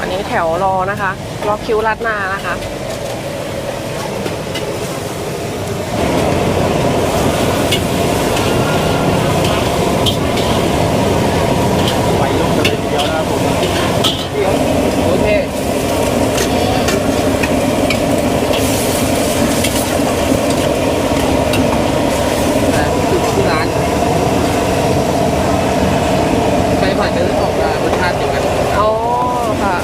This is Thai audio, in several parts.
อันนี้แถวรอนะคะ รอคิวรัดหน้านะคะไปลงกันเลยทีเดียวนะครับผมโอเค แต่คือที่ร้านไปผ่านกันแล้วออกมารสชาติเดียวกัน อ๋อค่ะ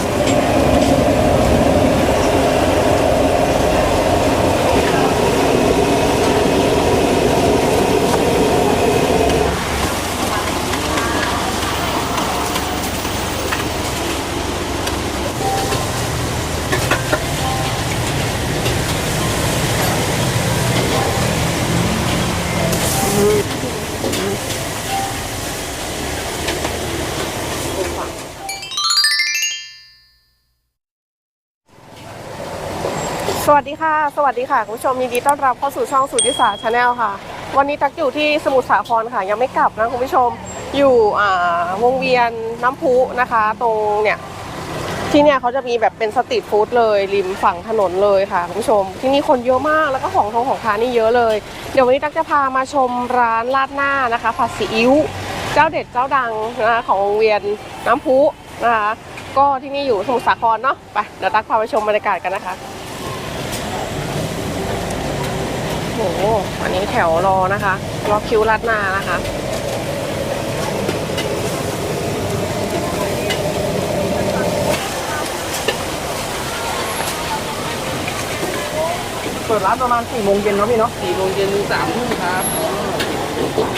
ส วัสดีค่ะ สวัสดีค่ะ คุณผู้ชมยินดีต้อนรับเข้าสู่ช่องสุทธิศาชาแนลค่ะ วันนี้ตักอยู่ที่สมุทรสาครค่ะ ยังไม่กลับนะคุณผู้ชมอยู่วงเวียนน้ำพุนะคะ ตรงเนี่ยที่เนี่ยเขาจะมีแบบเป็นสตรีทฟู้ดเลย ริมฝั่งถนนเลยค่ะคุณผู้ชม ที่นี่คนเยอะมากแล้วก็ของทองของทานนี่เยอะเลย เดี๋ยววันนี้ตักจะพามาชมร้านลาดหน้านะคะผัดซีอิ๊วเจ้าเด็ดเจ้าดังนะคะของวงเวียนน้ำพุนะคะก็ที่นี่อยู่สมุทรสาครเนาะไปเดี๋ยวตักพาไปชมบรรยากาศกันนะคะ โอ้โหอันนี้แถวรอนะคะ รอคิวรัดหน้านะคะเปิดร้านประมาณสี่โมงเย็นเนาะพี่เนาะสี่โมงเย็นถึง3ทุ่มครับ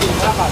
สี่ห้าบาท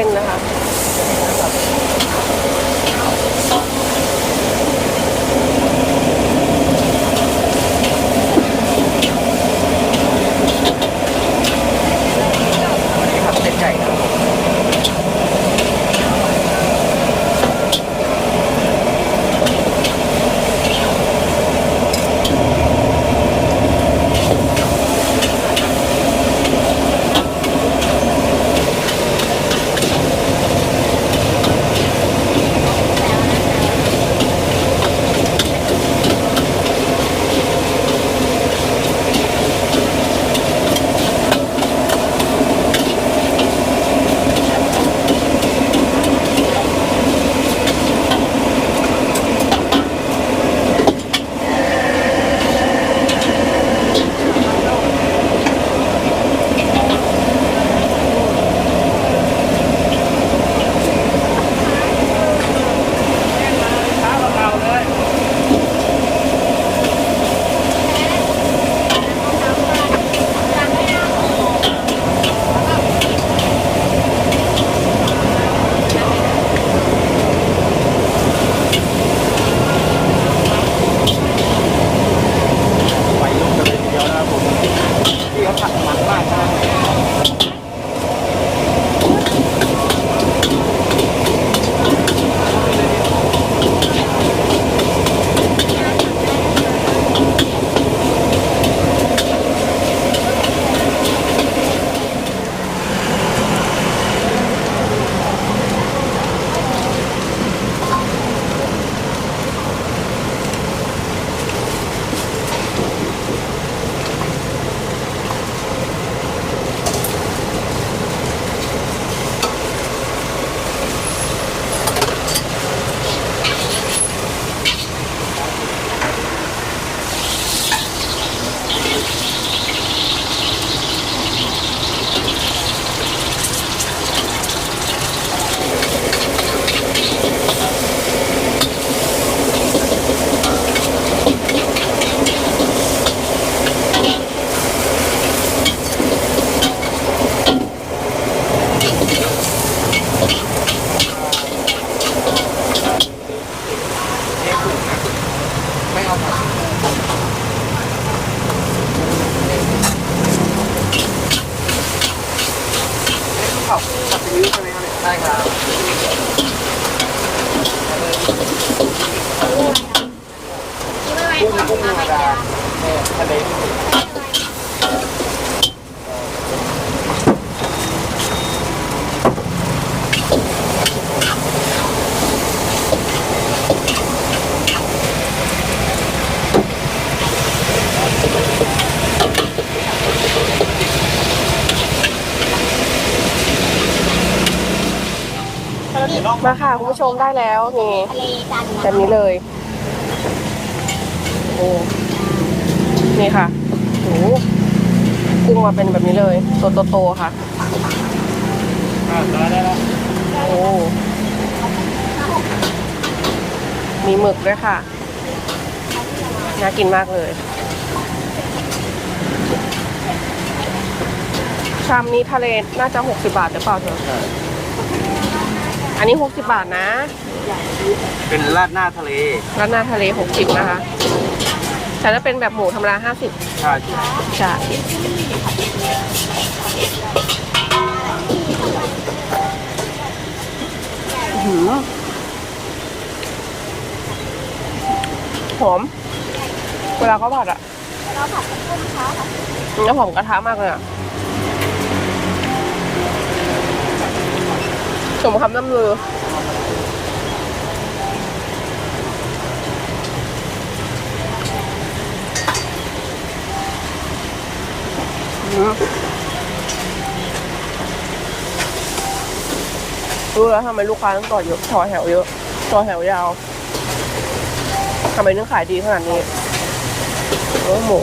ส้นนะคะ มาค่ะคุณผู้ชมได้แล้วนี่ทะเลจันทร์แบบนี้เลยโอ้นี่ค่ะโอ้กุ้งมาเป็นแบบนี้เลยตัวโตๆค่ะอ่าได้ได้แล้วโอ้มีหมึกด้วยค่ะน่ากินมากเลยชามนี้ทะเลน่าจะ 60 บาทหรือเปล่าเธอ อันนี้ 60 บาทนะเป็นราดหน้าทะเลร้านหน้าทะเล 60 นะคะ แต่ถ้าเป็นแบบหมูธรรมดา50ใช่ใช่อื้อหือหอม เวลาเขาผัดอะเราผัดกับกุ้งเขาค่ะมันจะหอมกระทะมากเลยอะ สมคำน้ำลืออืมรู้แล้วทำไมลูกค้าต้องต่อเยอะต่อแถวเยอะต่อแถวยาวทำไมถึงขายดีขนาดนี้ เออหมู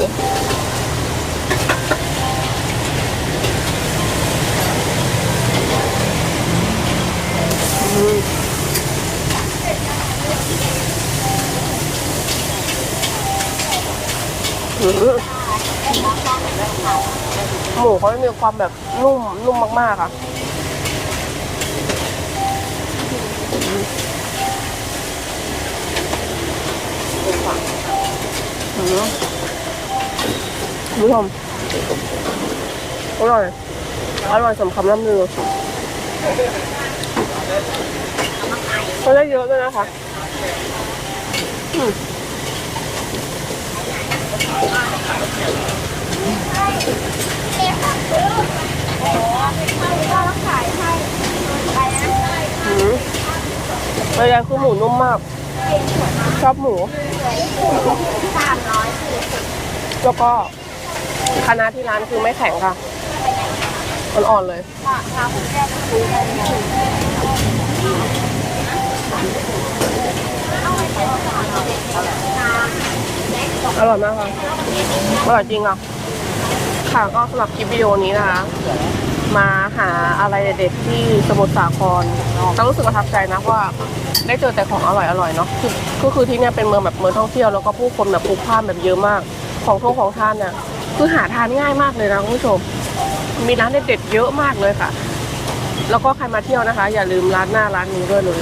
หมูเขาจะมีความแบบนุ่มนุ่มมากๆค่ะคุณผู้ชมอร่อย อร่อยสมคำล่ำลือเขาได้เยอะด้วยนะคะ อืมอืมระยะคือหมูนุ่มมาก ชอบหมูแล้วก็คณะที่ร้านคือไม่แข็งค่ะ อ่อนๆเลย อร่อยมากค่ะอร่อยจริงอะ ค่ะก็สำหรับคลิปวิดีโอนี้นะคะ มาหาอะไรเด็ดๆที่สมุทรสาครเรารู้สึกประทับใจนะว่าได้เจอแต่ของอร่อยๆเนาะก็คือที่เนี่ยเป็นเมืองแบบเมืองท่องเที่ยวแล้วก็ผู้คนแบบพลุกพล่านแบบเยอะมาก ของท่องของทานเนี่ยคือหาทานง่ายมากเลยนะคุณผู้ชม มีร้านเด็ดๆเยอะมากเลยค่ะ แล้วก็ใครมาเที่ยวนะคะ อย่าลืมร้านหน้าร้านนี้ด้วยเลย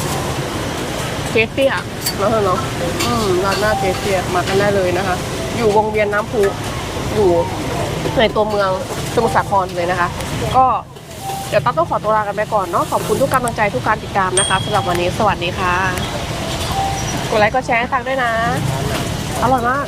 เกสเตียเนาะเนาะอืมร้านหน้าเกสเตียมากันได้เลยนะคะ อยู่วงเวียนน้ำพุอยู่ในตัวเมืองสมุทรสาครเลยนะคะ ก็เดี๋ยวตั้งต้องขอตัวลากันไปก่อนเนาะขอบคุณทุกกำลังใจทุกการติดตามนะคะสำหรับวันนี้สวัสดีค่ะกดไลค์กดแชร์ให้ตังด้วยนะ อร่อยมาก